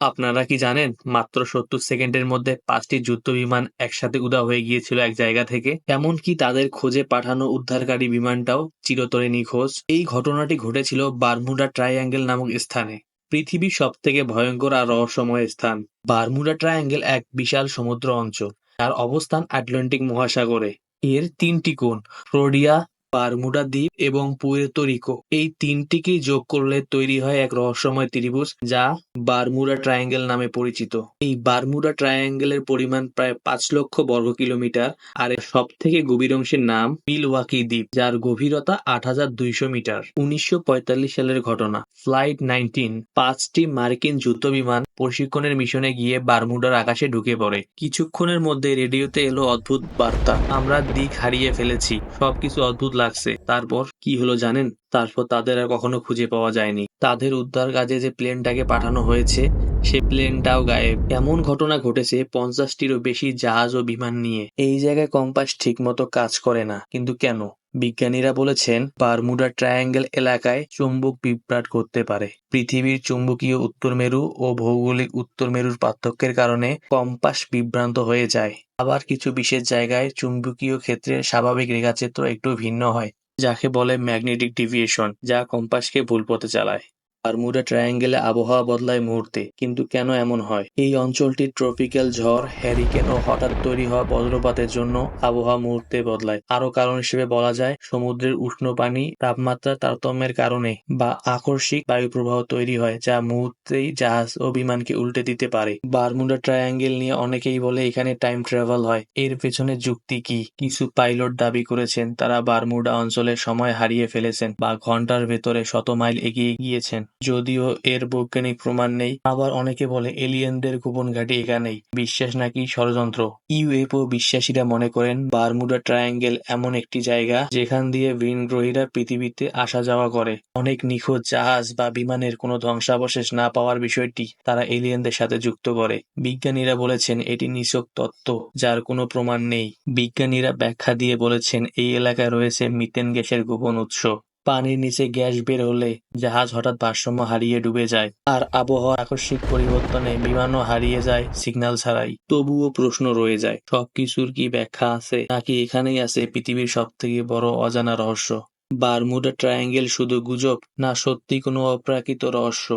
আপনারা কি জানেন, মাত্র সত্তর সেকেন্ডের মধ্যে পাঁচটি যুদ্ধ বিমান একসাথে উদা হয়ে গিয়েছিল এক জায়গা থেকে। এমনকি তাদের খোঁজে পাঠানো উদ্ধারকারী বিমানটাও চিরতরে নিখোঁজ। এই ঘটনাটি ঘটেছিল বারমুডা ট্রাইঅ্যাঙ্গেল নামক স্থানে, পৃথিবীর সব থেকে ভয়ঙ্কর আর রহস্যময় স্থান। বারমুডা ট্রায়াঙ্গেল এক বিশাল সমুদ্র অঞ্চল, যার অবস্থান আটলান্টিক মহাসাগরে। এর তিনটি কোণ ফ্লোরিডা বারমুডা দ্বীপ এবং পুয়ের্তো রিকো। এই তিনটিকে যোগ করলে তৈরি হয় এক রহস্যময় ত্রিভুজ যা বারমুডা ট্রায়াঙ্গেল নামে পরিচিত। এই বারমুডা ট্রায়াঙ্গেলের পরিমাণ প্রায় পাঁচ লক্ষ বর্গ কিলোমিটার আর সব থেকে গভীর অংশের নাম মিলওয়াকি দ্বীপ, যার গভীরতা আট হাজার দুইশো মিটার। উনিশশো পঁয়তাল্লিশ সালের ঘটনা, ফ্লাইট নাইনটিন, পাঁচটি মার্কিন যুদ্ধ বিমান প্রশিক্ষণের মিশনে গিয়ে বারমুডার আকাশে ঢুকে পড়ে। কিছুক্ষণের মধ্যে রেডিওতে এলো অদ্ভুত বার্তা। আমরা দিক হারিয়ে ফেলেছি। সবকিছু অদ্ভুত লাগছে। তারপর কি হলো জানেন? তারপর তাদের আর কখনো খুঁজে পাওয়া যায়নি। তাদের উদ্ধার কাজে যে প্লেনটাকে পাঠানো হয়েছে, সে প্লেনটাও গায়েব। এমন ঘটনা ঘটেছে পঞ্চাশটিরও বেশি জাহাজ ও বিমান নিয়ে। এই জায়গায় কম্পাস ঠিকমতো কাজ করে না। কিন্তু কেন? বিজ্ঞানীরা বলেছেন, বারমুডা ট্রায়াঙ্গেল এলাকায় চুম্বক বিভ্রাট করতে পারে। পৃথিবীর চুম্বকীয় উত্তর মেরু ও ভৌগোলিক উত্তর মেরুর পার্থক্যের কারণে কম্পাস বিভ্রান্ত হয়ে যায়। আবার কিছু বিশেষ জায়গায় চুম্বকীয় ক্ষেত্রে স্বাভাবিক রেখাচিত্র একটু ভিন্ন হয়, যাকে বলে ম্যাগনেটিক ডিভিয়েশন, যা কম্পাসকে ভুল পথে চালায়। বারমুডা ট্রায়াঙ্গেলে আবহাওয়া বদলায় মুহূর্তে, কিন্তু কেন এমন হয়? এই অঞ্চলটি ট্রপিক্যাল ঝড়, হ্যারিকেন ও হঠাৎ তৈরি হওয়া বজ্রপাতের জন্য আবহাওয়া মুহূর্তে বদলায়। আরও কারণ হিসেবে বলা যায়, সমুদ্রের উষ্ণ পানি, তাপমাত্রার তারতম্যের কারণে বা আকস্মিক বায়ুপ্রবাহ তৈরি হয়, যা মুহূর্তেই জাহাজ ও বিমানকে উল্টে দিতে পারে। বারমুডা ট্রায়াঙ্গেল নিয়ে অনেকেই বলে এখানে টাইম ট্রাভেল হয়। এর পেছনে যুক্তি কি? কিছু পাইলট দাবি করেছেন, তারা বারমুডা অঞ্চলে সময় হারিয়ে ফেলেছেন বা ঘণ্টার ভেতরে শত মাইল এগিয়ে গিয়েছেন। যদিও এর বৈজ্ঞানিক প্রমাণ নেই। আবার অনেকে বলে এলিয়েনদের গোপন ঘাঁটি এখানেই বিশ্বাস নাকি ষড়যন্ত্র? ইউএফও বিশ্বাসীরা মনে করেন বারমুডা ট্রায়াঙ্গেল এমন একটি জায়গা যেখান দিয়ে ভিনগ্রহীরা পৃথিবীতে আসা যাওয়া করে। অনেক নিখোঁজ জাহাজ বা বিমানের কোনো ধ্বংসাবশেষ না পাওয়ার বিষয়টি তারা এলিয়েনদের সাথে যুক্ত করে। বিজ্ঞানীরা বলেছেন এটি নিছক তত্ত্ব, যার কোনো প্রমাণ নেই। বিজ্ঞানীরা ব্যাখ্যা দিয়ে বলেছেন এই এলাকায় রয়েছে মিথেন গ্যাসের গোপন উৎস। পানির নিচে গ্যাস বের হলে জাহাজ হঠাৎ ভারসাম্য হারিয়ে ডুবে যায় আর আবহাওয়ার আকস্মিক পরিবর্তনে বিমানও হারিয়ে যায় সিগন্যাল ছাড়াই। তবুও প্রশ্ন রয়ে যায়, সবকিছুর কি ব্যাখ্যা আছে? নাকি এখানেই আছে পৃথিবীর সব থেকে বড় অজানা রহস্য? বারমুডা ট্রায়াঙ্গেল শুধু গুজব, না সত্যি কোনো অপ্রাকৃত রহস্য?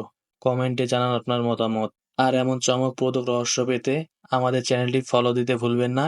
কমেন্টে জানান আপনার মতামত। আর এমন চমকপ্রদ রহস্য পেতে আমাদের চ্যানেলটি ফলো দিতে ভুলবেন না।